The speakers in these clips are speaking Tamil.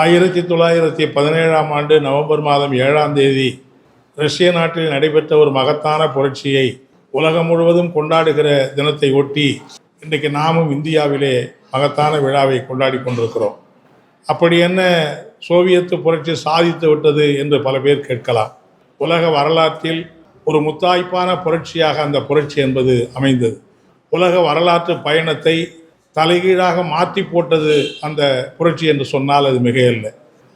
ஆயிரத்தி தொள்ளாயிரத்தி பதினேழாம் ஆண்டு நவம்பர் மாதம் ஏழாம் தேதி ரஷ்ய நாட்டில் நடைபெற்ற ஒரு மகத்தான புரட்சியை உலகம் முழுவதும் கொண்டாடுகிற தினத்தை ஒட்டி இன்றைக்கு நாமும் இந்தியாவிலே மகத்தான விழாவை கொண்டாடி கொண்டிருக்கிறோம். அப்படி என்ன சோவியத்து புரட்சி சாதித்து விட்டது என்று பல பேர் கேட்கலாம். உலக வரலாற்றில் ஒரு முத்தாய்ப்பான புரட்சியாக அந்த புரட்சி என்பது அமைந்தது. உலக வரலாற்று பயணத்தை தலைகீழாக மாற்றி போட்டது அந்த புரட்சி என்று சொன்னால் அது மிகையல்ல.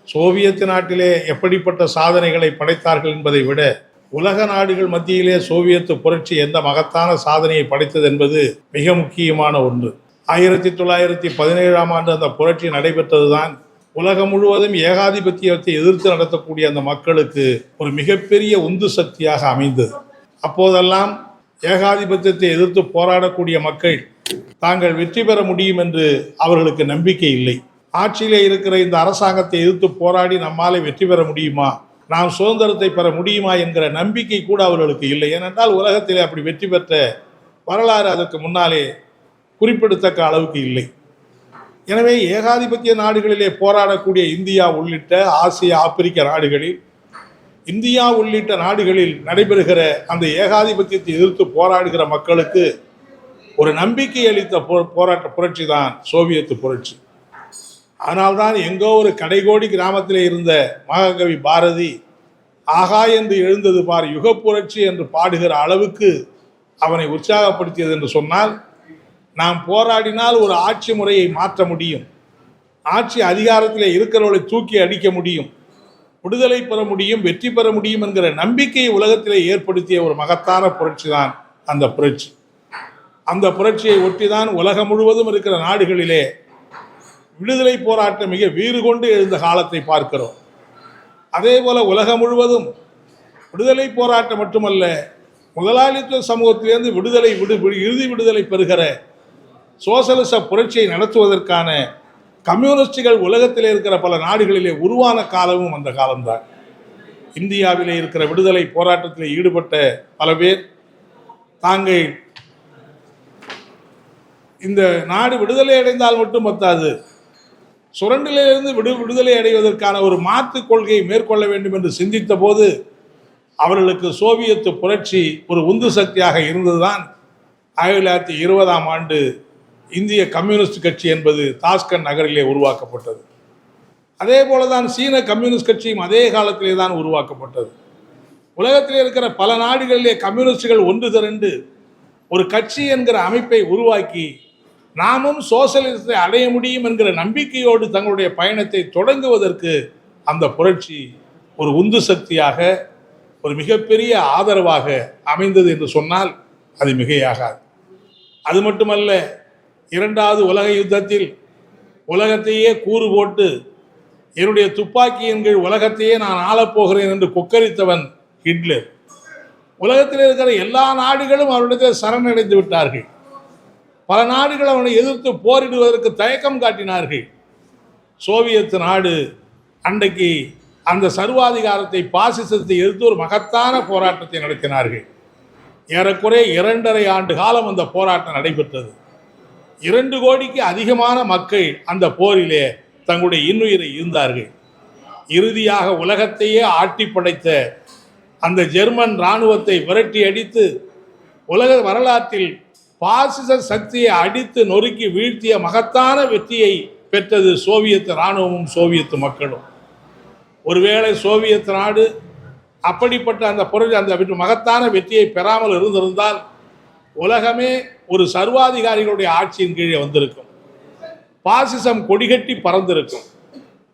சோவியத் நாட்டிலே எப்படிப்பட்ட சாதனைகளை படைத்தார்கள் என்பதை விட உலக நாடுகள் மத்தியிலே சோவியத் புரட்சி எந்த மகத்தான சாதனையை படைத்தது என்பது மிக முக்கியமான ஒன்று. ஆயிரத்தி தொள்ளாயிரத்தி பதினேழாம் ஆண்டு அந்த புரட்சி நடைபெற்றதுதான் உலகம் முழுவதும் ஏகாதிபத்தியத்தை எதிர்த்து நடத்தக்கூடிய அந்த மக்களுக்கு ஒரு மிகப்பெரிய உந்து சக்தியாக அமைந்தது. அப்போதெல்லாம் ஏகாதிபத்தியத்தை எதிர்த்து போராடக்கூடிய மக்கள் தாங்கள் வெற்றி பெற முடியும் என்று அவர்களுக்கு நம்பிக்கை இல்லை. ஆட்சியிலே இருக்கிற இந்த அரசாங்கத்தை எதிர்த்து போராடி நம்மாலே வெற்றி பெற முடியுமா? நாம் சுதந்திரத்தை பெற முடியுமா என்கிற நம்பிக்கை கூட அவர்களுக்கு இல்லை. ஏனென்றால் உலகத்திலே அப்படி வெற்றி பெற்ற வரலாறு அதற்கு முன்னாலே குறிப்பிடத்தக்க அளவுக்கு இல்லை. எனவே ஏகாதிபத்திய நாடுகளிலே போராடக்கூடிய இந்தியா உள்ளிட்ட ஆசிய ஆப்பிரிக்க நாடுகளில் இந்தியா உள்ளிட்ட நாடுகளில் நடைபெறுகிற அந்த ஏகாதிபத்தியத்தை எதிர்த்து போராடுகிற மக்களுக்கு ஒரு நம்பிக்கை அளித்த போ- போராட்ட புரட்சி தான் சோவியத்து புரட்சி. அதனால்தான் எங்கோ ஒரு கடைகோடி கிராமத்தில் இருந்த மகாகவி பாரதி ஆகா என்று எழுந்தது பார் யுக புரட்சி என்று பாடுகிற அளவுக்கு அவனை உற்சாகப்படுத்தியது என்று சொன்னால் நாம் போராடினால் ஒரு ஆட்சி முறையை மாற்ற முடியும். ஆட்சி அதிகாரத்தில் இருக்கிறவர்களை தூக்கி அடிக்க முடியும். விடுதலை பெற முடியும் வெற்றி பெற முடியும் என்கிற நம்பிக்கையை உலகத்திலே ஏற்படுத்திய ஒரு மகத்தான புரட்சி தான் அந்த புரட்சி. அந்த புரட்சியை ஒட்டிதான் உலகம் முழுவதும் இருக்கிற நாடுகளிலே விடுதலை போராட்டம் மிக வீறு கொண்டு எழுந்த காலத்தை பார்க்கிறோம். அதே போல உலகம் முழுவதும் விடுதலை போராட்டம் மட்டுமல்ல முதலாளித்துவ சமூகத்திலிருந்து விடுதலை விடு விடு- இறுதி விடுதலை பெறுகிற சோசலிச புரட்சியை நடத்துவதற்கான கம்யூனிஸ்டுகள் உலகத்தில் இருக்கிற பல நாடுகளிலே உருவான காலமும் அந்த காலம்தான். இந்தியாவிலே இருக்கிற விடுதலை போராட்டத்தில் ஈடுபட்ட பல பேர் தாங்கள் இந்த நாடு விடுதலை அடைந்தால் மட்டும் பத்தாது. சுரண்டிலிருந்து விடு விடுதலை அடைவதற்கான ஒரு மாற்று கொள்கையை மேற்கொள்ள வேண்டும் என்று சிந்தித்த போது அவர்களுக்கு சோவியத்து புரட்சி ஒரு உந்து சக்தியாக இருந்ததுதான். ஆயிரத்தி தொள்ளாயிரத்தி இருபதாம் ஆண்டு இந்திய கம்யூனிஸ்ட் கட்சி என்பது தாஸ்கன் நகரிலே உருவாக்கப்பட்டது. அதே போலதான் சீன கம்யூனிஸ்ட் கட்சியும் அதே காலத்திலே தான் உருவாக்கப்பட்டது. உலகத்தில் இருக்கிற பல நாடுகளிலே கம்யூனிஸ்டுகள் ஒன்று திரண்டு ஒரு கட்சி என்கிற அமைப்பை உருவாக்கி நாமும் சோசலிசத்தை அடைய முடியும் என்கிற நம்பிக்கையோடு தங்களுடைய பயணத்தை தொடங்குவதற்கு அந்த புரட்சி ஒரு உந்து சக்தியாக ஒரு மிகப்பெரிய ஆதரவாக அமைந்தது என்று சொன்னால் அது மிகையாகாது. அது மட்டுமல்ல இரண்டாவது உலக யுத்தத்தில் உலகத்தையே கூறு போட்டு என்னுடைய துப்பாக்கியின் கீழ் உலகத்தையே நான் ஆளப்போகிறேன் என்று கொக்கரித்தவன் ஹிட்லர். உலகத்தில் இருக்கிற எல்லா நாடுகளும் அவரிடத்தில் சரணடைந்து விட்டார்கள். பல நாடுகள் அவனை எதிர்த்து போரிடுவதற்கு தயக்கம் காட்டினார்கள். சோவியத் நாடு அன்றைக்கு அந்த சர்வாதிகாரத்தை பாசிசத்தை எதிர்த்து ஒரு மகத்தான போராட்டத்தை நடத்தினார்கள். ஏறக்குறைய இரண்டரை ஆண்டு காலம் அந்த போராட்டம் நடைபெற்றது. இரண்டு கோடிக்கு அதிகமான மக்கள் அந்த போரிலே தங்களுடைய இன்னுயிரை இருந்தார்கள் இறுதியாக உலகத்தையே ஆட்டி படைத்த அந்த ஜெர்மன் இராணுவத்தை விரட்டி அடித்து உலக வரலாற்றில் பாசிச சக்தியை அடித்து நொறுக்கி வீழ்த்திய மகத்தான வெற்றியை பெற்றது சோவியத் இராணுவமும் சோவியத் மக்களும். ஒருவேளை சோவியத் நாடு அப்படிப்பட்ட அந்த பொருள் அந்த மகத்தான வெற்றியை பெறாமல் இருந்திருந்தால் உலகமே ஒரு சர்வாதிகாரிகளுடைய ஆட்சியின் கீழே வந்திருக்கும். பாசிசம் கொடிகட்டி பறந்திருக்கும்.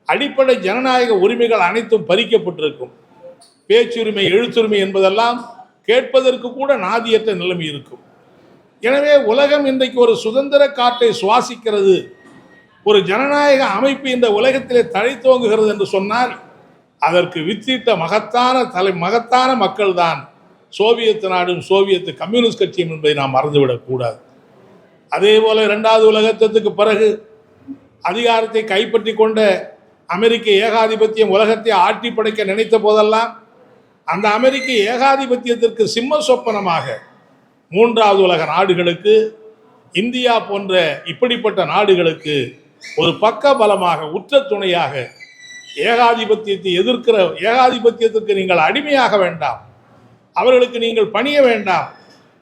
அடிப்படை ஜனநாயக உரிமைகள் அனைத்தும் பறிக்கப்பட்டிருக்கும். பேச்சுரிமை எழுத்துரிமை என்பதெல்லாம் கேட்பதற்கு கூட நாதியற்ற நிலைமை இருக்கும். எனவே உலகம் இன்றைக்கு ஒரு சுதந்திர காற்றை சுவாசிக்கிறது. ஒரு ஜனநாயக அமைப்பு இந்த உலகத்திலே தழைத்தோங்குகிறது என்று சொன்னால் அதற்கு வித்திட்ட மகத்தான தலை மகத்தான மக்கள்தான் சோவியத் நாடும் சோவியத் கம்யூனிஸ்ட் கட்சியும் என்பதை நாம் மறந்துவிடக்கூடாது அதே போல இரண்டாவது உலகத்திற்கு பிறகு அதிகாரத்தை கைப்பற்றி கொண்ட அமெரிக்க ஏகாதிபத்தியம் உலகத்தை ஆட்டி படைக்க நினைத்த போதெல்லாம் அந்த அமெரிக்க ஏகாதிபத்தியத்திற்கு சிம்ம சொப்பனமாக மூன்றாவது உலக நாடுகளுக்கு இந்தியா போன்ற இப்படிப்பட்ட நாடுகளுக்கு ஒரு பக்க பலமாக உற்ற துணையாக ஏகாதிபத்தியத்தை எதிர்க்கிற ஏகாதிபத்தியத்துக்கு நீங்கள் அடிமையாக வேண்டாம். அவர்களுக்கு நீங்கள் பணிய வேண்டாம்.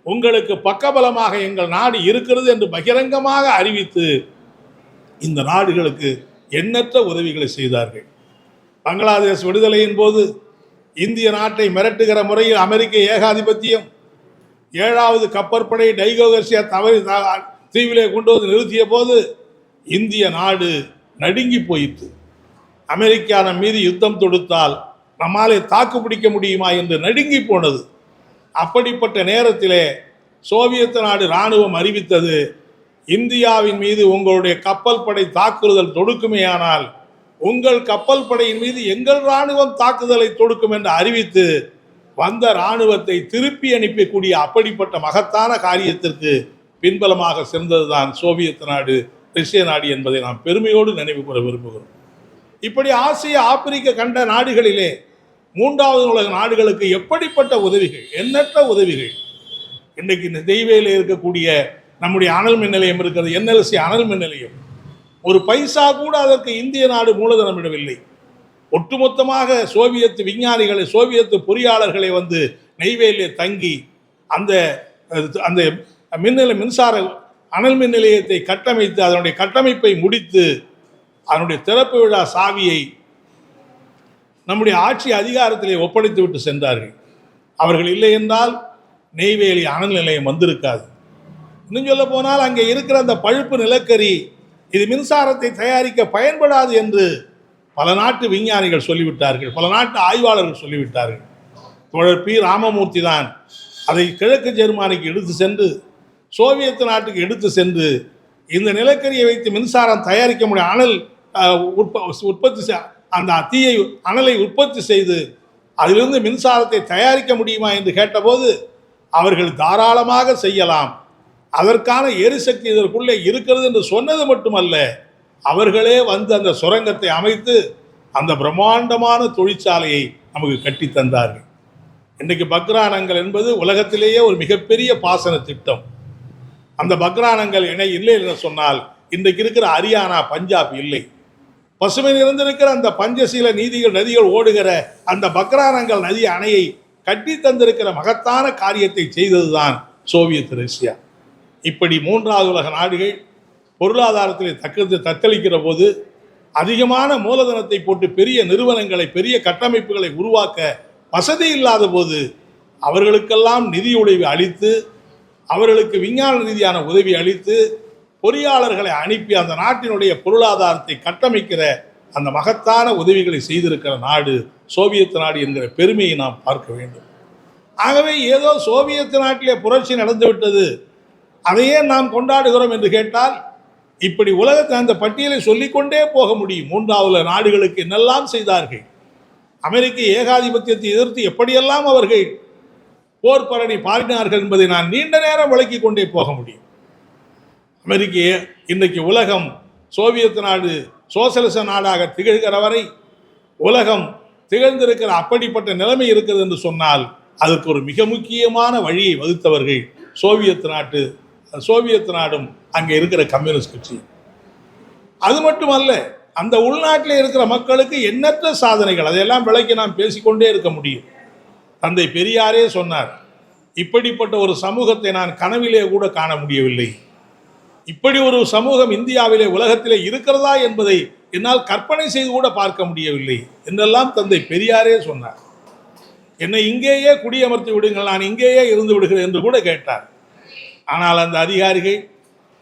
உங்களுக்கு பக்கபலமாக எங்கள் நாடு இருக்கிறது என்று பகிரங்கமாக அறிவித்து இந்த நாடுகளுக்கு எண்ணற்ற உதவிகளை செய்தார்கள். பங்களாதேஷ் விடுதலையின் போது இந்திய நாட்டை மிரட்டுகிற முறையில் அமெரிக்க ஏகாதிபத்தியம் ஏழாவது கப்பற்படை டைகோகர்சியா தவறி த- தீவிலே கொண்டு வந்து நிறுத்திய போது இந்திய நாடு நடுங்கி போயிற்று. அமெரிக்கா நம் மீது யுத்தம் தொடுத்தால் நம்மாலே தாக்கு பிடிக்க முடியுமா என்று நடுங்கி போனது. அப்படிப்பட்ட நேரத்திலே சோவியத் நாடு இராணுவம் அறிவித்தது இந்தியாவின் மீது உங்களுடைய கப்பல் படை தாக்குதல் தொடுக்குமேயானால் உங்கள் கப்பல் படையின் மீது எங்கள் இராணுவம் தாக்குதலை தொடுக்கும் என்று அறிவித்து வந்த இராணுவத்தை திருப்பி அனுப்பக்கூடிய அப்படிப்பட்ட மகத்தான காரியத்திற்கு பின்பலமாக சிறந்ததுதான் சோவியத் நாடு ரஷ்ய நாடு என்பதை நாம் பெருமையோடு நினைவு கூற விரும்புகிறோம். இப்படி ஆசிய ஆப்பிரிக்க கண்ட நாடுகளிலே மூன்றாவது உலக நாடுகளுக்கு எப்படிப்பட்ட உதவிகள் எண்ணற்ற உதவிகள்? இன்றைக்கு இந்த தெய்வையில் இருக்கக்கூடிய நம்முடைய அனல் மின் நிலையம் இருக்கிறது என்எல்சி அனல் மின் நிலையம். ஒரு பைசா கூட அதற்கு இந்திய நாடு மூலதனமிடவில்லை ஒட்டுமொத்தமாக சோவியத் விஞ்ஞானிகளை சோவியத் பொறியாளர்களை வந்து நெய்வேலியில் தங்கி அந்த அந்த மின்னல மின்சார அனல் மின் நிலையத்தை கட்டமைத்து அதனுடைய கட்டமைப்பை முடித்து அதனுடைய திறப்பு விழா சாவியை நம்முடைய ஆட்சி அதிகாரத்திலே ஒப்படைத்து விட்டு சென்றார்கள். அவர்கள் இல்லை என்றால் நெய்வேலி அனல் நிலையம் வந்திருக்காது. இன்னும் சொல்ல போனால் அங்கே இருக்கிற அந்த பழுப்பு நிலக்கரி இது மின்சாரத்தை தயாரிக்க பயன்படாது என்று பல நாட்டு விஞ்ஞானிகள் சொல்லிவிட்டார்கள். பல நாட்டு ஆய்வாளர்கள் சொல்லிவிட்டார்கள். தோழர் பி. ராமமூர்த்தி தான் அதை கிழக்கு ஜெர்மானிக்கு எடுத்து சென்று சோவியத் நாட்டுக்கு எடுத்து சென்று இந்த நிலக்கரியை வைத்து மின்சாரம் தயாரிக்க முடியும் அனல் உற்ப உற்பத்தி அந்த தீயை அனலை உற்பத்தி செய்து அதிலிருந்து மின்சாரத்தை தயாரிக்க முடியுமா என்று கேட்டபோது அவர்கள் தாராளமாக செய்யலாம். அதற்கான எரிசக்தி இதற்குள்ளே இருக்கிறது என்று சொன்னது மட்டுமல்ல அவர்களே வந்து அந்த சுரங்கத்தை அமைத்து அந்த பிரம்மாண்டமான தொழிற்சாலையை நமக்கு கட்டி தந்தார்கள். இன்றைக்கு பக்ரானங்கள் என்பது உலகத்திலேயே ஒரு மிகப்பெரிய பாசன திட்டம். அந்த பக்ரானங்கள் இணை இல்லை என்று சொன்னால் இன்றைக்கு இருக்கிற ஹரியானா பஞ்சாப் இல்லை. பசுமை நிறைந்திருக்கிற அந்த பஞ்சசீல நீதிகள் நதிகள் ஓடுகிற அந்த பக்ரானங்கள் நதி அணையை கட்டி தந்திருக்கிற மகத்தான காரியத்தை செய்ததுதான் சோவியத் ரஷ்யா. இப்படி மூன்றாவது உலக நாடுகள் பொருளாதாரத்தில் தக்கத்து தத்தளிக்கிற போது அதிகமான மூலதனத்தை போட்டு பெரிய நிறுவனங்களை பெரிய கட்டமைப்புகளை உருவாக்க வசதி இல்லாத போது அவர்களுக்கெல்லாம் நிதி உதவி அளித்து அவர்களுக்கு விஞ்ஞான ரீதியான உதவி அளித்து பொறியாளர்களை அனுப்பி அந்த நாட்டினுடைய பொருளாதாரத்தை கட்டமைக்கிற அந்த மகத்தான உதவிகளை செய்திருக்கிற நாடு சோவியத் நாடு என்கிற பெருமையை நாம் பார்க்க வேண்டும். ஆகவே ஏதோ சோவியத் நாட்டிலே புரட்சி நடந்துவிட்டது. அதையே நாம் கொண்டாடுகிறோம் என்று கேட்டால் இப்படி உலகத்தில் அந்த பட்டியலை சொல்லிக்கொண்டே போக முடியும். மூன்றாவது நாடுகளுக்கு என்னெல்லாம் செய்தார்கள்? அமெரிக்க ஏகாதிபத்தியத்தை எதிர்த்து எப்படியெல்லாம் அவர்கள் போர் பரணி பாடினார்கள் என்பதை நான் நீண்ட நேரம் விளக்கி கொண்டே போக முடியும். அமெரிக்க இன்றைக்கு உலகம் சோவியத் நாடு சோசலிச நாடாக திகழ்கிற வரை உலகம் திகழ்ந்திருக்கிற அப்படிப்பட்ட நிலைமை இருக்கிறது என்று சொன்னால் அதற்கு ஒரு மிக முக்கியமான வழியை வகுத்தவர்கள் சோவியத் நாட்டு சோவியத் நாடும் அங்கே இருக்கிற கம்யூனிஸ்ட் கட்சி. அது மட்டுமல்ல அந்த உள்நாட்டில் இருக்கிற மக்களுக்கு எண்ணற்ற சாதனைகள் அதையெல்லாம் விளக்கி நாம் பேசிக்கொண்டே இருக்க முடியும். தந்தை பெரியாரே சொன்னார் இப்படிப்பட்ட ஒரு சமூகத்தை நான் கனவிலே கூட காண முடியவில்லை. இப்படி ஒரு சமூகம் இந்தியாவிலே உலகத்திலே இருக்கிறதா என்பதை என்னால் கற்பனை செய்து கூட பார்க்க முடியவில்லை என்றெல்லாம் தந்தை பெரியாரே சொன்னார். என்னை இங்கேயே குடியமர்த்தி விடுங்கள் நான் இங்கேயே இருந்து விடுகிறேன் என்று கூட கேட்டார். ஆனால் அந்த அதிகாரிகள்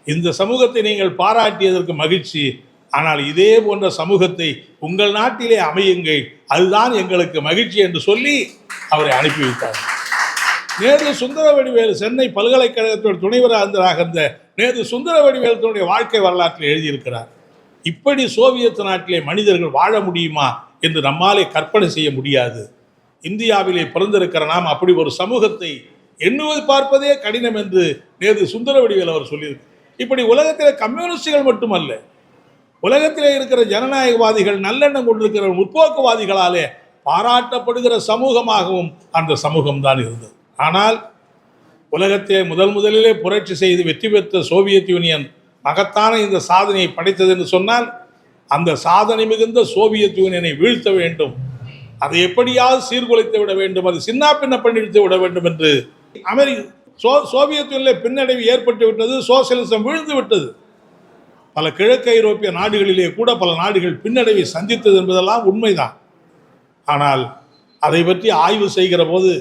இந்த சமூகத்தை நீங்கள் பாராட்டியதற்கு மகிழ்ச்சி. ஆனால் இதே போன்ற சமூகத்தை உங்கள் நாட்டிலே அமையுங்கள். அதுதான் எங்களுக்கு மகிழ்ச்சி என்று சொல்லி அவரை அனுப்பி வைத்தார். நேரு சுந்தர வடிவேலு சென்னை பல்கலைக்கழகத்தோட துணைவர் இருந்த நேரு சுந்தர தன்னுடைய வாழ்க்கை வரலாற்றில் எழுதியிருக்கிறார். இப்படி சோவியத் நாட்டிலே மனிதர்கள் வாழ முடியுமா என்று நம்மாலே கற்பனை செய்ய முடியாது. இந்தியாவிலே பிறந்திருக்கிற நாம் அப்படி ஒரு சமூகத்தை எண்ணுவது பார்ப்பதே கடினம் என்று நேரு சுந்தரவடிகள் அவர் சொல்லியிருக்கு. இப்படி உலகத்தில் கம்யூனிஸ்டுகள் மட்டுமல்ல உலகத்தில் இருக்கிற ஜனநாயகவாதிகள் நல்லெண்ணம் கொண்டிருக்கிற முற்போக்குவாதிகளாலே பாராட்டப்படுகிற சமூகமாகவும் அந்த சமூகம் தான் இருந்தது. ஆனால் உலகத்தை முதல் முதலிலே புரட்சி செய்து வெற்றி பெற்ற சோவியத் யூனியன் மகத்தான இந்த சாதனையை படைத்தது என்று சொன்னால் அந்த சாதனை மிகுந்த சோவியத் யூனியனை வீழ்த்த வேண்டும். அதை எப்படியாவது சீர்குலைத்து விட வேண்டும். அது சின்ன பின்ன பண்ணிவிட்டு விட வேண்டும் என்று அமெரிக்க சோ சோவியத் யூனியனில் பின்னடைவு ஏற்பட்டு விட்டது சோசியலிசம் விழுந்து விட்டது. பல கிழக்கு ஐரோப்பிய நாடுகளிலே கூட பல நாடுகள் பின்னடைவை சந்தித்தது என்பதெல்லாம் உண்மைதான். ஆனால் அதை பற்றி ஆய்வு செய்கிற போது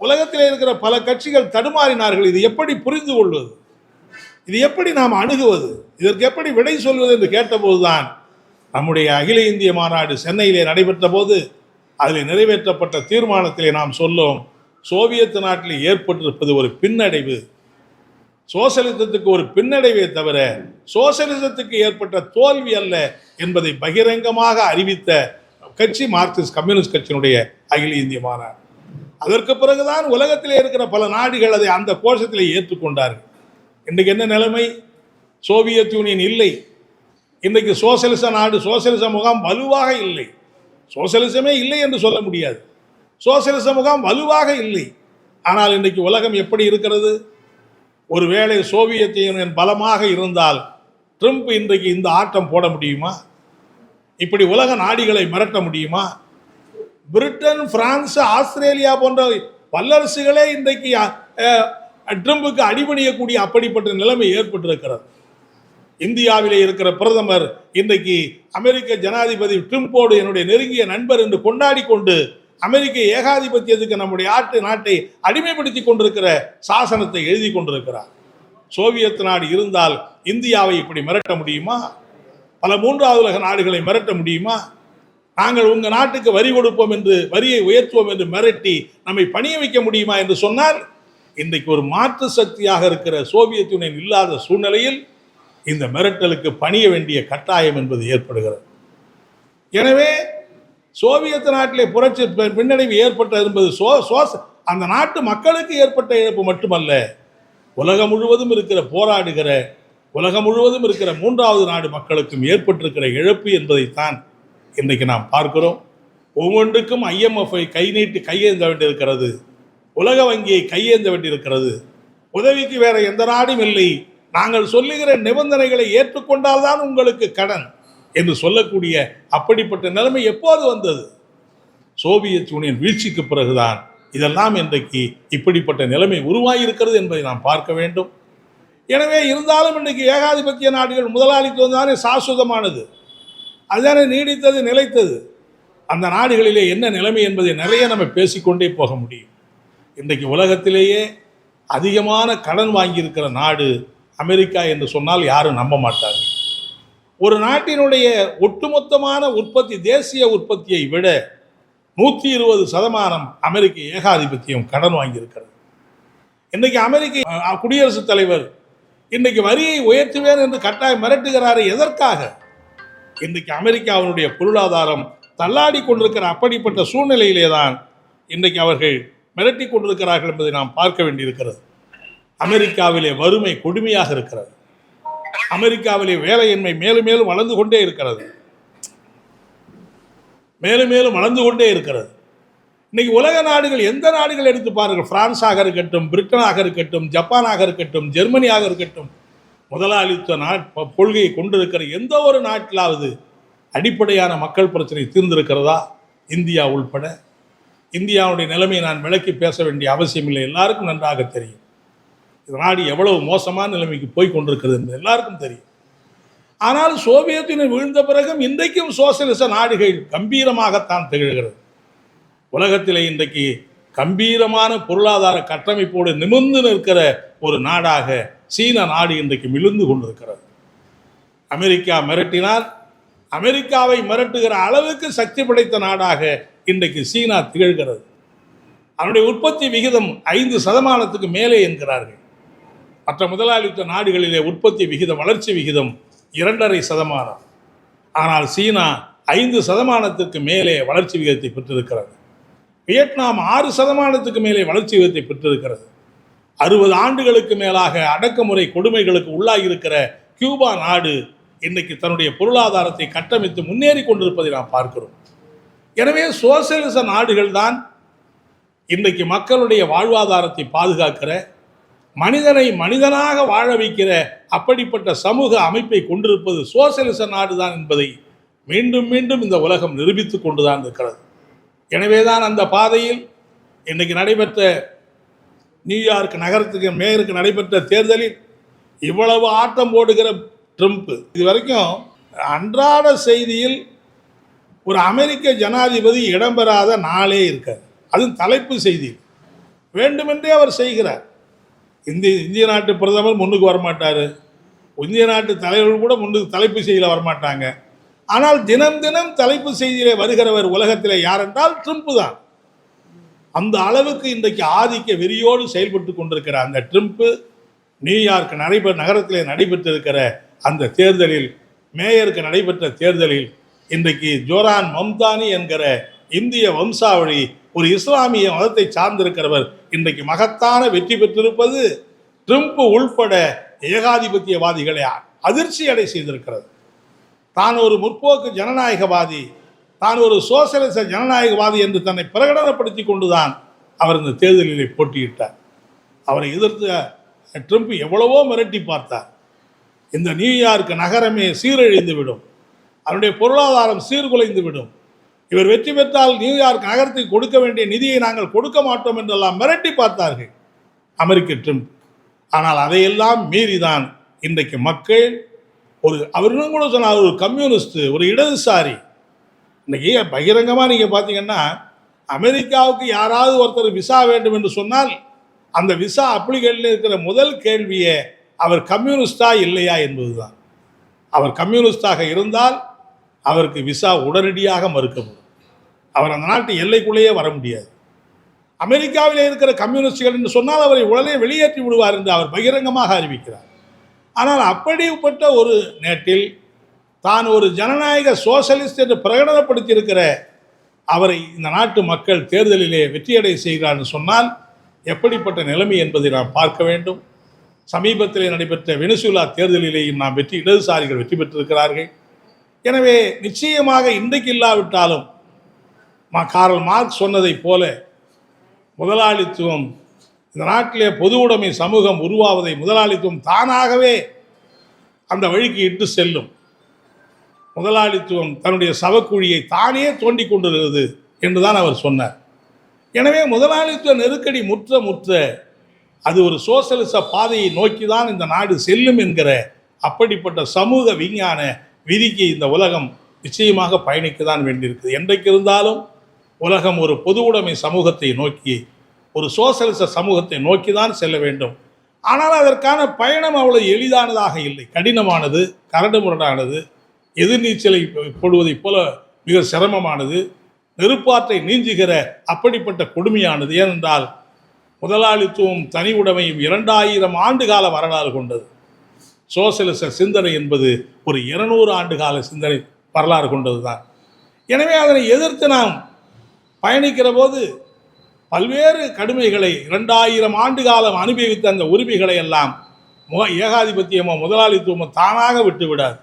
உலகத்தில் இருக்கிற பல கட்சிகள் தடுமாறினார்கள். இது எப்படி புரிந்து கொள்வது? இது எப்படி நாம் அணுகுவது? இதற்கு எப்படி விடை சொல்வது என்று கேட்டபோதுதான் நம்முடைய அகில இந்திய மாநாடு சென்னையிலே நடைபெற்ற போது அதில் நிறைவேற்றப்பட்ட தீர்மானத்திலே நாம் சொல்லும் சோவியத் நாட்டில் ஏற்பட்டிருப்பது ஒரு பின்னடைவு. சோசலிசத்துக்கு ஒரு பின்னடைவே தவிர சோசலிசத்துக்கு ஏற்பட்ட தோல்வி அல்ல என்பதை பகிரங்கமாக அறிவித்த கட்சி மார்க்சிஸ்ட் கம்யூனிஸ்ட் கட்சியினுடைய அகில இந்திய மாநாடு. அதற்கு பிறகுதான் உலகத்தில் இருக்கிற பல நாடுகள் அதை அந்த கோஷத்தில் ஏற்றுக்கொண்டார்கள். இன்றைக்கு என்ன நிலைமை? சோவியத் யூனியன் இல்லை. இன்றைக்கு சோசலிச நாடு சோசலிச முகாம் வலுவாக இல்லை. சோசலிசமே இல்லை என்று சொல்ல முடியாது. சோசியலிச முகாம் வலுவாக இல்லை. ஆனால் இன்றைக்கு உலகம் எப்படி இருக்கிறது? ஒருவேளை சோவியத் யூனியன் பலமாக இருந்தால் ட்ரம்ப் இன்றைக்கு இந்த ஆட்டம் போட முடியுமா? இப்படி உலக நாடுகளை மிரட்ட முடியுமா? பிரிட்டன் பிரான்ஸ் ஆஸ்திரேலியா போன்ற வல்லரசுகளே இன்றைக்கு ட்ரம்புக்கு அடிபணியக்கூடிய அப்படிப்பட்ட நிலைமை ஏற்பட்டிருக்கிறது. இந்தியாவிலே இருக்கிற பிரதமர் இன்றைக்கு அமெரிக்க ஜனாதிபதி ட்ரம்போடு என்னுடைய நெருங்கிய நண்பர் என்று கொண்டாடி கொண்டு அமெரிக்க ஏகாதிபத்தியத்துக்கு நம்முடைய ஆட்டு நாட்டை அடிமைப்படுத்தி கொண்டிருக்கிற சாசனத்தை எழுதி கொண்டிருக்கிறார். சோவியத் நாடு இருந்தால் இந்தியாவை இப்படி மிரட்ட முடியுமா? பல மூன்றாவது உலக நாடுகளை மிரட்ட முடியுமா? நாங்கள் உங்கள் நாட்டுக்கு வரி கொடுப்போம் என்று வரியை உயர்த்துவோம் என்று மிரட்டி நம்மை பணிய வைக்க முடியுமா என்று சொன்னால் இன்றைக்கு ஒரு மாற்று சக்தியாக இருக்கிற சோவியத் யூனியன் இல்லாத சூழ்நிலையில் இந்த மிரட்டலுக்கு பணிய வேண்டிய கட்டாயம் என்பது ஏற்படுகிறது. எனவே சோவியத் நாட்டிலே புரட்சி பின்னடைவு ஏற்பட்டது என்பது சோ சோச அந்த நாட்டு மக்களுக்கு ஏற்பட்ட இழப்பு மட்டுமல்ல. உலகம் முழுவதும் இருக்கிற போராடுகிற உலகம் முழுவதும் இருக்கிற மூன்றாவது நாடு மக்களுக்கும் ஏற்பட்டிருக்கிற இழப்பு என்பதைத்தான் இன்றைக்கு நாம் பார்க்கிறோம். ஒவ்வொன்றுக்கும் ஐஎம்எஃப்ஐ கை நீட்டி கையேந்த வேண்டியிருக்கிறது. உலக வங்கியை கையேந்த வேண்டியிருக்கிறது. உதவிக்கு வேற எந்த நாடும் இல்லை. நாங்கள் சொல்லுகிற நிபந்தனைகளை ஏற்றுக்கொண்டால்தான் உங்களுக்கு கடன். என்று சொல்லக்கூடிய அப்படிப்பட்ட நிலைமை எப்போது வந்தது? சோவியத் யூனியன் வீழ்ச்சிக்கு பிறகுதான். இதெல்லாம் இன்றைக்கு இப்படிப்பட்ட நிலைமை உருவாகியிருக்கிறது என்பதை நாம் பார்க்க வேண்டும். எனவே இருந்தாலும் இன்றைக்கு ஏகாதிபத்திய நாடுகள் முதலாளித்துவம் தானே சாஸ்வதமானது. அதுதானே நீடித்தது நிலைத்தது. அந்த நாடுகளிலே என்ன நிலைமை என்பதை நிறைய நம்ம பேசிக்கொண்டே போக முடியும். இன்றைக்கு உலகத்திலேயே அதிகமான கடன் வாங்கியிருக்கிற நாடு அமெரிக்கா என்று சொன்னால் யாரும் நம்ப மாட்டார்கள். ஒரு நாட்டினுடைய ஒட்டுமொத்தமான உற்பத்தி தேசிய உற்பத்தியை விட நூற்றி இருபது சதமானம் அமெரிக்க ஏகாதிபத்தியம் கடன் வாங்கியிருக்கிறது. இன்றைக்கு அமெரிக்க குடியரசுத் தலைவர் இன்றைக்கு வரியை உயர்த்துவேன் என்று கட்டாயம் மிரட்டுகிறாரு எதற்காக? இன்றைக்கு அமெரிக்காவினுடைய பொருளாதாரம் தள்ளாடி கொண்டிருக்கிற அப்படிப்பட்ட சூழ்நிலையிலே தான் இன்றைக்கு அவர்கள் மிரட்டி கொண்டிருக்கிறார்கள் என்பதை நாம் பார்க்க வேண்டியிருக்கிறது. அமெரிக்காவிலே வறுமை கொடுமையாக இருக்கிறது. அமெரிக்காவிலே வேலையின்மை மேலும் மேலும் வளர்ந்து கொண்டே இருக்கிறது. மேலும் மேலும் வளர்ந்து கொண்டே இருக்கிறது. இன்னைக்கு உலக நாடுகள் எந்த நாடுகள் எடுத்து பாருங்கள்? பிரான்ஸாக இருக்கட்டும் பிரிட்டனாக இருக்கட்டும் ஜப்பானாக இருக்கட்டும் ஜெர்மனியாக இருக்கட்டும். முதலாளித்துவ நாட் கொள்கையை கொண்டிருக்கிற எந்த ஒரு நாட்டிலாவது அடிப்படையான மக்கள் பிரச்சனை தீர்ந்திருக்கிறதா? இந்தியா உள்பட. இந்தியாவுடைய நிலைமையை நான் விளக்கி பேச வேண்டிய அவசியம் இல்லை எல்லாருக்கும் நன்றாக தெரியும். நாடு எவ்வளவு மோசமான நிலைமைக்கு போய் கொண்டிருக்கிறது என்பது எல்லாருக்கும் தெரியும். ஆனால் சோவியத் யூனியன் வீழ்ந்த பிறகும் இன்றைக்கும் சோசியலிச நாடுகள் கம்பீரமாகத்தான் திகழ்கிறது. உலகத்திலே இன்றைக்கு கம்பீரமான பொருளாதார கட்டமைப்போடு நிமிர்ந்து நிற்கிற ஒரு நாடாக சீன நாடு இன்றைக்கு மிழுந்து கொண்டிருக்கிறது. அமெரிக்கா மிரட்டினால் அமெரிக்காவை மிரட்டுகிற அளவுக்கு சக்தி படைத்த நாடாக இன்றைக்கு சீனா திகழ்கிறது. அதனுடைய உற்பத்தி விகிதம் ஐந்து சதமானத்துக்கு மேலே என்கிறார்கள். மற்ற முதலாளித்துவ நாடுகளிலே உற்பத்தி விகிதம் வளர்ச்சி விகிதம் இரண்டரை சதமானம். ஆனால் சீனா ஐந்து சதமானத்துக்கு மேலே வளர்ச்சி விகிதத்தை பெற்றிருக்கிறது. வியட்நாம் ஆறு சதமானத்துக்கு மேலே வளர்ச்சி விகிதத்தை பெற்றிருக்கிறது. அறுபது ஆண்டுகளுக்கு மேலாக அடக்குமுறை கொடுமைகளுக்கு உள்ளாகியிருக்கிற கியூபா நாடு இன்னைக்கு தன்னுடைய பொருளாதாரத்தை கட்டமைத்து முன்னேறி கொண்டிருப்பதை நாம் பார்க்கிறோம். எனவே சோசியலிச நாடுகள் தான் இன்றைக்கு மக்களுடைய வாழ்வாதாரத்தை பாதுகாக்கிற மனிதனை மனிதனாக வாழ வைக்கிற அப்படிப்பட்ட சமூக அமைப்பை கொண்டிருப்பது சோசியலிச நாடுதான் என்பதை மீண்டும் மீண்டும் இந்த உலகம் நிரூபித்து கொண்டுதான் இருக்கிறது. எனவேதான் அந்த பாதையில் இன்றைக்கு நடைபெற்ற நியூயார்க் நகரத்துக்கு மேயருக்கு நடைபெற்ற தேர்தலில் இவ்வளவு ஆட்டம் போடுகிற ட்ரம்ப் இது வரைக்கும் அன்றாட செய்தியில் ஒரு அமெரிக்க ஜனாதிபதி இடம்பெறாத நாளே இருக்காது அதுவும் தலைப்பு செய்தி வேண்டுமென்றே அவர் செய்கிறார். இந்திய இந்திய நாட்டு பிரதமர் முன்னுக்கு வரமாட்டார். இந்திய நாட்டு தலைவர்கள் கூட முன்னுக்கு தலைப்பு செய்தியில் வரமாட்டாங்க. ஆனால் தினம் தினம் தலைப்பு செய்தியிலே வருகிறவர் உலகத்தில் யார் என்றால் ட்ரிம்ப் தான். அந்த அளவுக்கு இன்றைக்கு ஆதிக்க வெறியோடு செயல்பட்டு கொண்டிருக்கிற அந்த ட்ரிம்ப்பு நியூயார்க் நடைபெற நகரத்தில் நடைபெற்றிருக்கிற அந்த தேர்தலில் மேயருக்கு நடைபெற்ற தேர்தலில் இன்றைக்கு ஜோரான் மம்தானி என்கிற இந்திய வம்சாவளி ஒரு இஸ்லாமிய மதத்தை சார்ந்திருக்கிறவர் இன்றைக்கு மகத்தான வெற்றி பெற்றிருப்பது ட்ரம்ப் உள்பட ஏகாதிபத்தியவாதிகளை அதிர்ச்சி அடை செய்திருக்கிறது. தான் ஒரு முற்போக்கு ஜனநாயகவாதி தான் ஒரு சோசியலிச ஜனநாயகவாதி என்று தன்னை பிரகடனப்படுத்தி கொண்டுதான் அவர் இந்த தேர்தலிலே போட்டியிட்டார். அவரை எதிர்த்து ட்ரம்ப் எவ்வளவோ மிரட்டி பார்த்தார். இந்த நியூயார்க் நகரமே சீரழிந்து விடும். அவருடைய பொருளாதாரம் சீர்குலைந்து விடும். இவர் வெற்றி பெற்றால் நியூயார்க் நகரத்துக்கு கொடுக்க வேண்டிய நிதியை நாங்கள் கொடுக்க மாட்டோம் என்றெல்லாம் மிரட்டி பார்த்தார்கள் அமெரிக்க ட்ரம்ப். ஆனால் அதையெல்லாம் மீறிதான் இன்றைக்கு மக்கள் ஒரு அவர் இன்னும் கூட சொன்னார் ஒரு கம்யூனிஸ்ட் ஒரு இடதுசாரி. இன்றைக்கி பகிரங்கமாக நீங்கள் பார்த்தீங்கன்னா அமெரிக்காவுக்கு யாராவது ஒருத்தர் விசா வேண்டும் என்று சொன்னால் அந்த விசா அப்ளிகேஷனில் இருக்கிற முதல் கேள்வியே அவர் கம்யூனிஸ்டா இல்லையா என்பதுதான். அவர் கம்யூனிஸ்டாக இருந்தால் அவருக்கு விசா உடனடியாக மறுக்கப்படும். அவர் அந்த நாட்டு எல்லைக்குள்ளேயே வர முடியாது. அமெரிக்காவில் இருக்கிற கம்யூனிஸ்டுகள் என்று சொன்னால் அவரை உடனே வெளியேற்றி விடுவார் என்று அவர் பகிரங்கமாக அறிவிக்கிறார். ஆனால் அப்படிப்பட்ட ஒரு நேட்டில் தான் ஒரு ஜனநாயக சோசலிஸ்ட் என்று பிரகடனப்படுத்தியிருக்கிற அவரை இந்த நாட்டு மக்கள் தேர்தலிலே வெற்றியடை செய்கிறார்னு சொன்னால் எப்படிப்பட்ட நிலைமை என்பதை நாம் பார்க்க வேண்டும். சமீபத்தில் நடைபெற்ற வெனிசுலா தேர்தலிலேயும் நாம் வெற்றி இடதுசாரிகள் வெற்றி பெற்றிருக்கிறார்கள். எனவே நிச்சயமாக இன்றைக்கு இல்லாவிட்டாலும் மா- காரல் மார்க் சொன்னதைப் போல முதலாளித்துவம் இந்த நாட்டிலே பொது உடைமை சமூகம் உருவாவதை முதலாளித்துவம் தானாகவே அந்த வழிக்கு இட்டு செல்லும். முதலாளித்துவம் தன்னுடைய சவக்குழியை தானே தோண்டி கொண்டிருக்கிறது என்றுதான் அவர் சொன்னார். எனவே முதலாளித்துவ நெருக்கடி முற்ற முற்ற அது ஒரு சோசலிச பாதையை நோக்கி தான் இந்த நாடு செல்லும் என்கிற அப்படிப்பட்ட சமூக விஞ்ஞான விதிக்கு இந்த உலகம் நிச்சயமாக பயணிக்க தான் வேண்டியிருக்குது என்றைக்கு இருந்தாலும் உலகம் ஒரு பொது உடைமை சமூகத்தை நோக்கி ஒரு சோசலிச சமூகத்தை நோக்கி தான் செல்ல வேண்டும். ஆனால் அதற்கான பயணம் அவ்வளவு எளிதானதாக இல்லை. கடினமானது கரடு முரடானது எதிர்நீச்சலை போடுவதைப் போல மிக சிரமமானது நெருப்பாற்றை நீஞ்சுகிற அப்படிப்பட்ட கொடுமையானது. ஏனென்றால் முதலாளித்துவம் தனி உடைமையும் இரண்டாயிரம் ஆண்டு கால வரலாறு கொண்டது. சோசியலிச சிந்தனை என்பது ஒரு இருநூறு ஆண்டு கால சிந்தனை வரலாறு கொண்டது தான் எனவே அதனை எதிர்த்து நாம் பயணிக்கிற போது பல்வேறு கடுமைகளை இரண்டாயிரம் ஆண்டு காலம் அனுபவித்த அந்த உரிமைகளை எல்லாம் முக ஏகாதிபத்தியமோ முதலாளித்துவமோ தானாக விட்டு விடாது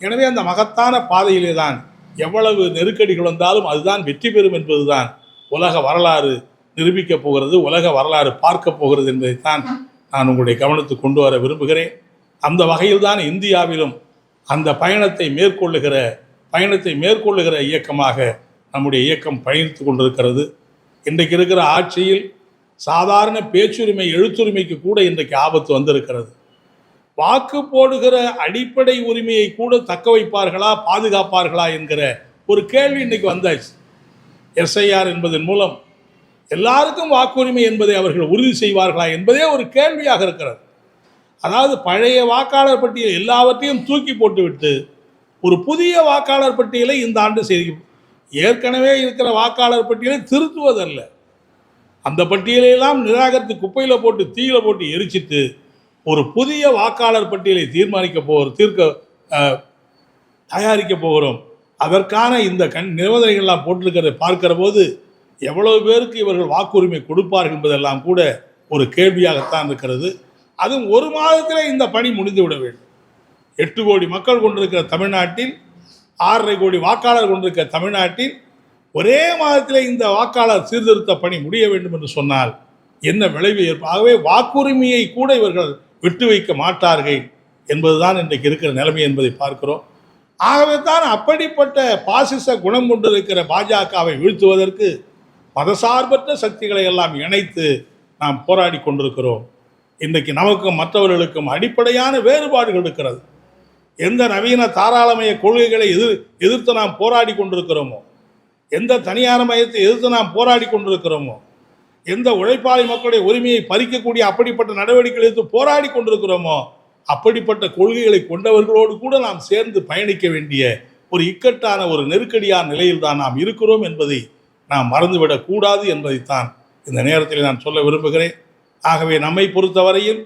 எனவே அந்த மகத்தான பாதையிலே தான் எவ்வளவு நெருக்கடிகள் வந்தாலும் அதுதான் வெற்றி பெறும் என்பதுதான் உலக வரலாறு நிரூபிக்கப் போகிறது உலக வரலாறு பார்க்க போகிறது என்பதைத்தான் நான் உங்களுடைய கவனத்துக்கு கொண்டு வர விரும்புகிறேன். அந்த வகையில் தான் இந்தியாவிலும் அந்த பயணத்தை மேற்கொள்ளுகிற பயணத்தை மேற்கொள்ளுகிற இயக்கமாக நம்முடைய இயக்கம் பயணித்து கொண்டிருக்கிறது. இன்றைக்கு இருக்கிற ஆட்சியில் சாதாரண பேச்சுரிமை எழுத்துரிமைக்கு கூட இன்றைக்கு ஆபத்து வந்திருக்கிறது. வாக்கு போடுகிற அடிப்படை உரிமையை கூட தக்க வைப்பார்களா பாதுகாப்பார்களா என்கிற ஒரு கேள்வி இன்னைக்கு வந்தாச்சு. எஸ்ஐஆர் என்பதன் மூலம் எல்லாருக்கும் வாக்குரிமை என்பதை அவர்கள் உறுதி செய்வார்களா என்பதே ஒரு கேள்வியாக இருக்கிறது. அதாவது பழைய வாக்காளர் பட்டியல் எல்லாவற்றையும் தூக்கி போட்டுவிட்டு ஒரு புதிய வாக்காளர் பட்டியலை இந்த ஆண்டு செய்தி ஏற்கனவே இருக்கிற வாக்காளர் பட்டியலை திருத்துவதல்ல. அந்த பட்டியலையெல்லாம் நிராகரித்து குப்பையில் போட்டு தீயில போட்டு எரிச்சிட்டு ஒரு புதிய வாக்காளர் பட்டியலை தீர்மானிக்க போகிறோம் தீர்க்க தயாரிக்க போகிறோம். அதற்கான இந்த கண் நிபந்தனைகள்லாம் போட்டிருக்கிறதை பார்க்கிற போது எவ்வளவு பேருக்கு இவர்கள் வாக்குரிமை கொடுப்பார்கள் என்பதெல்லாம் கூட ஒரு கேள்வியாகத்தான் இருக்கிறது. அதுவும் ஒரு மாதத்திலே இந்த பணி முடிந்து விட வேண்டும். எட்டு கோடி மக்கள் கொண்டிருக்கிற தமிழ்நாட்டில் ஆறரை கோடி வாக்காளர் கொண்டிருக்க தமிழ்நாட்டில் ஒரே மாதத்திலே இந்த வாக்காளர் சீர்திருத்த பணி முடிய வேண்டும் என்று சொன்னால் என்ன விளைவு ஏற்பாகவே வாக்குரிமையை கூட இவர்கள் விட்டு வைக்க மாட்டார்கள் என்பதுதான் இன்றைக்கு இருக்கிற நிலைமை என்பதை பார்க்கிறோம். ஆகவே தான் அப்படிப்பட்ட பாசிச குணம் கொண்டிருக்கிற பாஜகவை வீழ்த்துவதற்கு மதசார்பற்ற சக்திகளை எல்லாம் இணைத்து நாம் போராடி கொண்டிருக்கிறோம். இன்றைக்கு நமக்கும் மற்றவர்களுக்கும் அடிப்படையான வேறுபாடுகள் இருக்கிறது. எந்த நவீன தாராளமய கொள்கைகளை எதிர் எதிர்த்து நாம் போராடி கொண்டிருக்கிறோமோ எந்த தனியார் மயத்தை எதிர்த்து நாம் போராடி கொண்டிருக்கிறோமோ எந்த உழைப்பாளி மக்களுடைய உரிமையை பறிக்கக்கூடிய அப்படிப்பட்ட நடவடிக்கைகள் எடுத்து போராடி கொண்டிருக்கிறோமோ அப்படிப்பட்ட கொள்கைகளை கொண்டவர்களோடு கூட நாம் சேர்ந்து பயணிக்க வேண்டிய ஒரு இக்கட்டான ஒரு நெருக்கடியான நிலையில் தான் நாம் இருக்கிறோம் என்பதை நாம் மறந்துவிடக்கூடாது என்பதைத்தான் இந்த நேரத்தில் நான் சொல்ல விரும்புகிறேன். ஆகவே நம்மை பொறுத்தவரையில்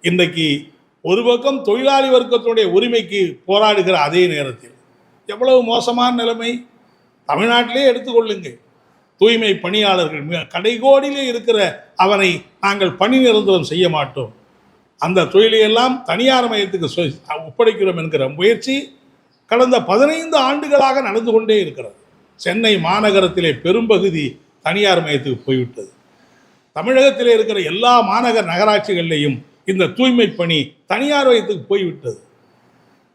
இன்றைக்கு ஒரு பக்கம் தொழிலாளி வர்க்கத்தினுடைய உரிமைக்கு போராடுகிற அதே நேரத்தில். எவ்வளவு மோசமான நிலைமை? தமிழ்நாட்டிலே எடுத்துக்கொள்ளுங்கள் தூய்மை பணியாளர்கள் மிக கடைகோடியிலே இருக்கிற அவனை நாங்கள் பணி நிரந்தரம் செய்ய மாட்டோம். அந்த தொழிலையெல்லாம் தனியார் மையத்துக்கு ஒப்படைக்கிறோம் என்கிற முயற்சி கடந்த பதினைந்து ஆண்டுகளாக நடந்து கொண்டே இருக்கிறது. சென்னை மாநகரத்திலே பெரும்பகுதி தனியார் மையத்துக்கு போய்விட்டது. தமிழகத்தில் இருக்கிற எல்லா மாநகர நகராட்சிகளிலேயும் இந்த தூய்மை பணி தனியார் வயத்துக்கு போய்விட்டது.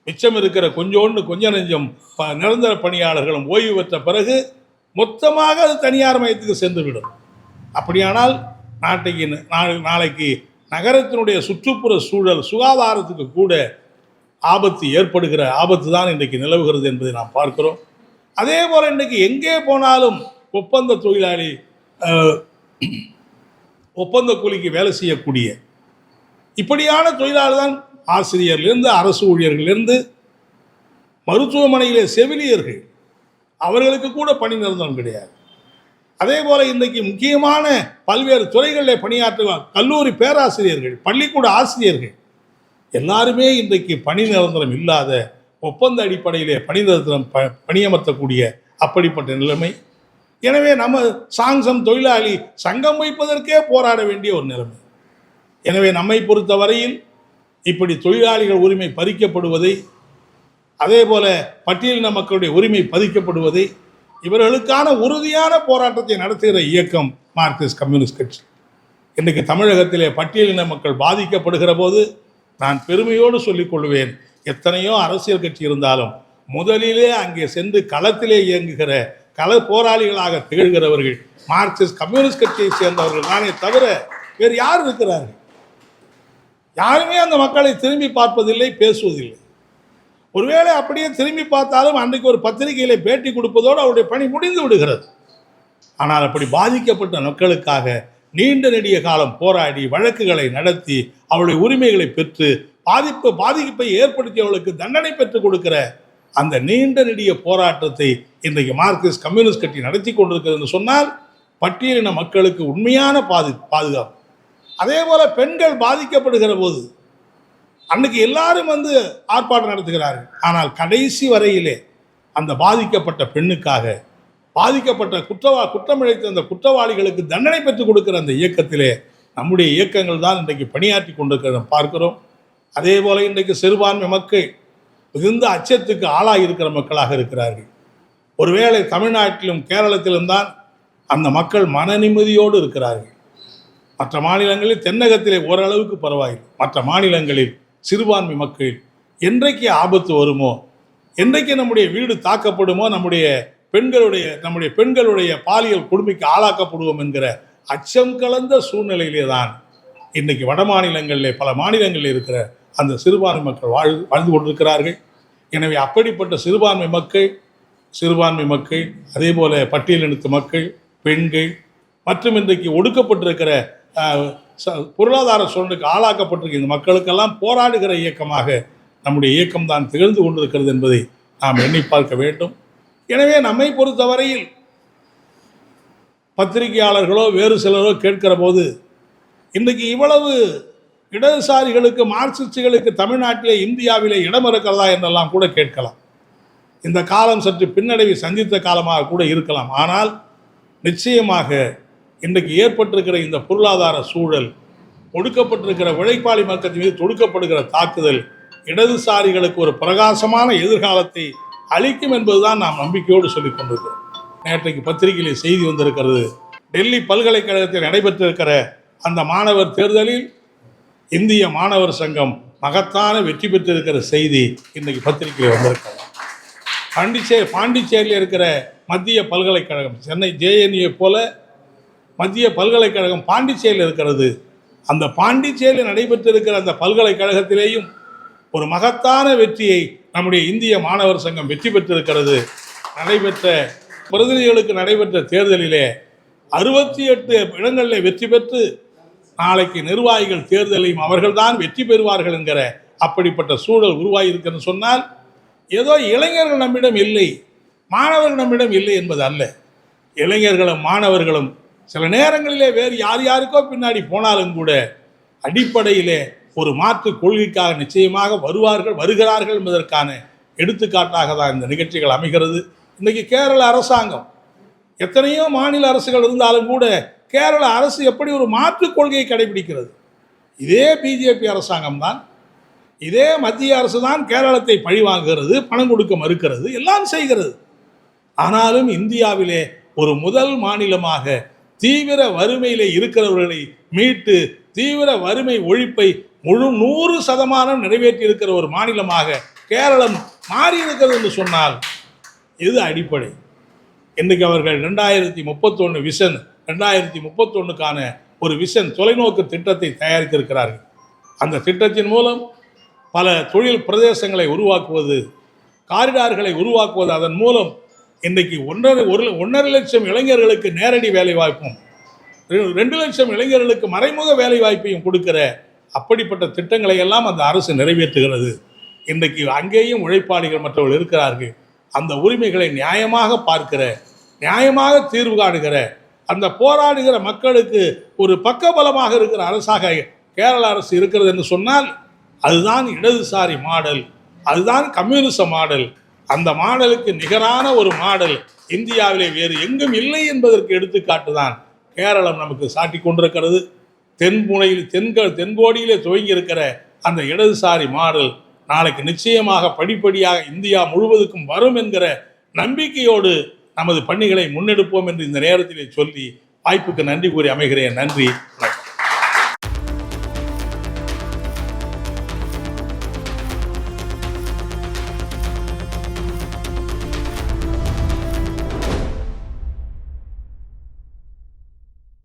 மிச்சம் இருக்கிற கொஞ்சோண்டு கொஞ்ச நெஞ்சம் ப- நிரந்தர பணியாளர்களும் ஓய்வு பெற்ற பிறகு மொத்தமாக அது தனியார் மையத்துக்கு சென்றுவிடும். அப்படியானால் நாட்டைக்கு நாளைக்கு நகரத்தினுடைய சுற்றுப்புற சூழல் சுகாதாரத்துக்கு கூட ஆபத்து ஏற்படுகிற ஆபத்து தான் இன்றைக்கு நிலவுகிறது என்பதை நாம் பார்க்கிறோம். அதே போல் இன்றைக்கு எங்கே போனாலும் ஒப்பந்த தொழிலாளி ஒப்பந்த கூலிக்கு வேலை செய்யக்கூடிய இப்படியான தொழிலாளர் தான் ஆசிரியர்லேருந்து அரசு ஊழியர்களிலிருந்து மருத்துவமனையிலே செவிலியர்கள். அவர்களுக்கு கூட பணி நிரந்தரம் கிடையாது. அதே போல இன்றைக்கு முக்கியமான பல்வேறு துறைகளில் பணியாற்றுவார் கல்லூரி பேராசிரியர்கள் பள்ளிக்கூட ஆசிரியர்கள். எல்லாருமே இன்றைக்கு பணி நிரந்தரம் இல்லாத ஒப்பந்த அடிப்படையிலே பணி நிரந்தரம் ப பணியமர்த்தக்கூடிய அப்படிப்பட்ட நிலைமை. எனவே நம்ம சாங்சம் தொழிலாளி சங்கம் வைப்பதற்கே போராட வேண்டிய ஒரு நிலைமை. எனவே நம்மை பொறுத்தவரையில் இப்படி தொழிலாளிகள் உரிமை பறிக்கப்படுவதை அதே போல பட்டியலின மக்களுடைய உரிமை பறிக்கப்படுவதை இவர்களுக்கான உறுதியான போராட்டத்தை நடத்துகிற இயக்கம் மார்க்சிஸ்ட் கம்யூனிஸ்ட் கட்சி. இன்றைக்கு தமிழகத்திலே பட்டியலின மக்கள் பாதிக்கப்படுகிற போது நான் பெருமையோடு சொல்லிக் கொள்வேன் எத்தனையோ அரசியல் கட்சி இருந்தாலும் முதலிலே அங்கே சென்று களத்திலே இயங்குகிற கள போராளிகளாக திகழ்கிறவர்கள் மார்க்சிஸ்ட் கம்யூனிஸ்ட் கட்சியை சேர்ந்தவர்கள் தானே தவிர வேறு யார் இருக்கிறார்கள்? யாருமே அந்த மக்களை திரும்பி பார்ப்பதில்லை பேசுவதில்லை. ஒருவேளை அப்படியே திரும்பி பார்த்தாலும் அன்றைக்கு ஒரு பத்திரிகையில் பேட்டி கொடுப்பதோடு அவருடைய பணி முடிந்து விடுகிறது. ஆனால் அப்படி பாதிக்கப்பட்ட மக்களுக்காக நீண்ட நெடிய காலம் போராடி வழக்குகளை நடத்தி அவருடைய உரிமைகளை பெற்று பாதிப்பு பாதிப்பை ஏற்படுத்தியவர்களுக்கு தண்டனை பெற்றுக் கொடுக்கிற அந்த நீண்ட நெடிய போராட்டத்தை இன்றைக்கு மார்க்சிஸ்ட் கம்யூனிஸ்ட் கட்சி நடத்தி கொண்டிருக்கிறது என்று சொன்னால் பட்டியலின மக்களுக்கு உண்மையான பாது பாதுகாப்பு. அதே போல பெண்கள் பாதிக்கப்படுகிற போது அன்னைக்கு எல்லாரும் வந்து ஆர்ப்பாட்டம் நடத்துகிறார்கள். ஆனால் கடைசி வரையிலே அந்த பாதிக்கப்பட்ட பெண்ணுக்காக பாதிக்கப்பட்ட குற்றவா குற்றமிழைத்த அந்த குற்றவாளிகளுக்கு தண்டனை பெற்றுக் கொடுக்கிற அந்த இயக்கத்திலே நம்முடைய இயக்கங்கள் தான் இன்றைக்கு பணியாற்றி கொண்டிருக்கிறத பார்க்கிறோம். அதே போல இன்றைக்கு சிறுபான்மை மக்கள் மிகுந்த அச்சத்துக்கு ஆளாக இருக்கிற மக்களாக இருக்கிறார்கள். ஒருவேளை தமிழ்நாட்டிலும் கேரளத்திலும் தான் அந்த மக்கள் மன நிம்மதியோடு இருக்கிறார்கள். மற்ற மாநிலங்களில் தென்னகத்திலே ஓரளவுக்கு பரவாயில்லை. மற்ற மாநிலங்களில் சிறுபான்மை மக்கள் என்றைக்கு ஆபத்து வருமோ என்றைக்கு நம்முடைய வீடு தாக்கப்படுமோ நம்முடைய பெண்களுடைய நம்முடைய பெண்களுடைய பாலியல் கொடுமைக்கு ஆளாக்கப்படுவோம் என்கிற அச்சம் கலந்த சூழ்நிலையிலே தான் இன்றைக்கி வட மாநிலங்களிலே பல மாநிலங்களில் இருக்கிற அந்த சிறுபான்மை மக்கள் வாழ் வாழ்ந்து கொண்டிருக்கிறார்கள். எனவே அப்படிப்பட்ட சிறுபான்மை மக்கள் சிறுபான்மை மக்கள் அதே போல பட்டியலினத்து மக்கள் பெண்கள் மற்றும் இன்றைக்கு ஒடுக்கப்பட்டிருக்கிற பொருளாதார சூழலுக்கு ஆளாக்கப்பட்டிருக்க இந்த மக்களுக்கெல்லாம் போராடுகிற இயக்கமாக நம்முடைய இயக்கம் தான் திகழ்ந்து கொண்டிருக்கிறது என்பதை நாம் எண்ணி பார்க்க வேண்டும். எனவே நம்மை பொறுத்தவரையில் பத்திரிகையாளர்களோ வேறு சிலரோ கேட்கிற போது இன்றைக்கு இவ்வளவு இடதுசாரிகளுக்கு மார்க்சிஸ்டுகளுக்கு தமிழ்நாட்டிலே இந்தியாவிலே இடம் இருக்கிறதா என்றெல்லாம் கூட கேட்கலாம். இந்த காலம் சற்று பின்னடைவை சந்தித்த காலமாக கூட இருக்கலாம். ஆனால் நிச்சயமாக இன்றைக்கு ஏற்பட்டிருக்கிற இந்த பொருளாதார சூழல் ஒடுக்கப்பட்டிருக்கிற உழைப்பாளி மக்கள் மீது தொடுக்கப்படுகிற தாக்குதல் இடதுசாரிகளுக்கு ஒரு பிரகாசமான எதிர்காலத்தை அளிக்கும் என்பதுதான் நாம் நம்பிக்கையோடு சொல்லிக் கொண்டிருக்கிறோம். நேற்றைக்கு பத்திரிகையிலே செய்தி வந்திருக்கிறது. டெல்லி பல்கலைக்கழகத்தில் நடைபெற்றிருக்கிற அந்த மாணவர் தேர்தலில் இந்திய மாணவர் சங்கம் மகத்தான வெற்றி பெற்றிருக்கிற செய்தி இன்றைக்கு பத்திரிகையில் வந்திருக்கிறது. பாண்டிச்சேரி பாண்டிச்சேரியில் இருக்கிற மத்திய பல்கலைக்கழகம் சென்னை ஜேஎன்ஏ போல மத்திய பல்கலைக்கழகம் பாண்டிச்சேரியில் இருக்கிறது. அந்த பாண்டிச்சேரியில் நடைபெற்றிருக்கிற அந்த பல்கலைக்கழகத்திலேயும் ஒரு மகத்தான வெற்றியை நம்முடைய இந்திய மாணவர் சங்கம் வெற்றி பெற்றிருக்கிறது. நடைபெற்ற பிரதிநிதிகளுக்கு நடைபெற்ற தேர்தலிலே அறுபத்தி எட்டு இடங்களில் வெற்றி பெற்று நாளைக்கு நிர்வாகிகள் தேர்தலையும் அவர்கள்தான் வெற்றி பெறுவார்கள் என்கிற அப்படிப்பட்ட சூழல் உருவாகியிருக்குன்னு சொன்னால் ஏதோ இளைஞர்கள் நம்மிடம் இல்லை மாணவர்கள் நம்மிடம் இல்லை என்பது அல்ல. இளைஞர்களும் மாணவர்களும் சில நேரங்களிலே வேறு யார் யாருக்கோ பின்னாடி போனாலும் கூட அடிப்படையிலே ஒரு மாற்று கொள்கைக்காக நிச்சயமாக வருவார்கள் வருகிறார்கள் என்பதற்கான எடுத்துக்காட்டாக தான் இந்த நிகழ்ச்சிகள் அமைகிறது. இன்றைக்கி கேரள அரசாங்கம் எத்தனையோ மாநில அரசுகள் இருந்தாலும் கூட கேரள அரசு எப்படி ஒரு மாற்றுக் கொள்கையை கடைபிடிக்கிறது? இதே பிஜேபி அரசாங்கம் தான் இதே மத்திய அரசு தான் கேரளத்தை பழிவாங்குகிறது பணம் கொடுக்க மறுக்கிறது எல்லாம் செய்கிறது. ஆனாலும் இந்தியாவிலே ஒரு முதல் மாநிலமாக தீவிர வறுமையிலே இருக்கிறவர்களை மீட்டு தீவிர வறுமை ஒழிப்பை முழு நூறு சதமானம் நிறைவேற்றி இருக்கிற ஒரு மாநிலமாக கேரளம் மாறி இருக்கிறது என்று சொன்னால் இது அடிப்படை. இன்றைக்கு அவர்கள் ரெண்டாயிரத்தி முப்பத்தொன்று விஷன் ரெண்டாயிரத்தி முப்பத்தொன்னுக்கான ஒரு விஷன் தொலைநோக்கு திட்டத்தை தயாரித்திருக்கிறார்கள். அந்த திட்டத்தின் மூலம் பல தொழில் பிரதேசங்களை உருவாக்குவது காரிடார்களை உருவாக்குவது அதன் மூலம் இன்றைக்கு ஒன்றரை ஒரு ஒன்றரை லட்சம் இளைஞர்களுக்கு நேரடி வேலை வாய்ப்பும் ரெண்டு லட்சம் இளைஞர்களுக்கு மறைமுக வேலை வாய்ப்பையும் கொடுக்கிற அப்படிப்பட்ட திட்டங்களை எல்லாம் அந்த அரசு நிறைவேற்றுகிறது. இன்றைக்கு அங்கேயும் உழைப்பாளிகள் மற்றவர்கள் இருக்கிறார்கள். அந்த உரிமைகளை நியாயமாக பார்க்கிற நியாயமாக தீர்வு காணுகிற அந்த போராடுகிற மக்களுக்கு ஒரு பக்கபலமாக இருக்கிற அரசாக கேரள அரசு இருக்கிறது என்று சொன்னால் அதுதான் இடதுசாரி மாடல் அதுதான் கம்யூனிச மாடல் அந்த மாடலுக்கு நிகரான ஒரு மாடல் இந்தியாவிலே வேறு எங்கும் இல்லை என்பதற்கு எடுத்துக்காட்டு தான் கேரளம் நமக்கு சாட்டி கொண்டிருக்கிறது. தென்முனையில் தென்க தென்கோடியிலே துவங்கி இருக்கிற அந்த இடதுசாரி மாடல் நாளைக்கு நிச்சயமாக படிப்படியாக இந்தியா முழுவதுக்கும் வரும் என்கிற நம்பிக்கையோடு நமது பணிகளை முன்னெடுப்போம் என்று இந்த நேரத்திலே சொல்லி வாய்ப்புக்கு நன்றி கூறி அமைகிறேன். நன்றி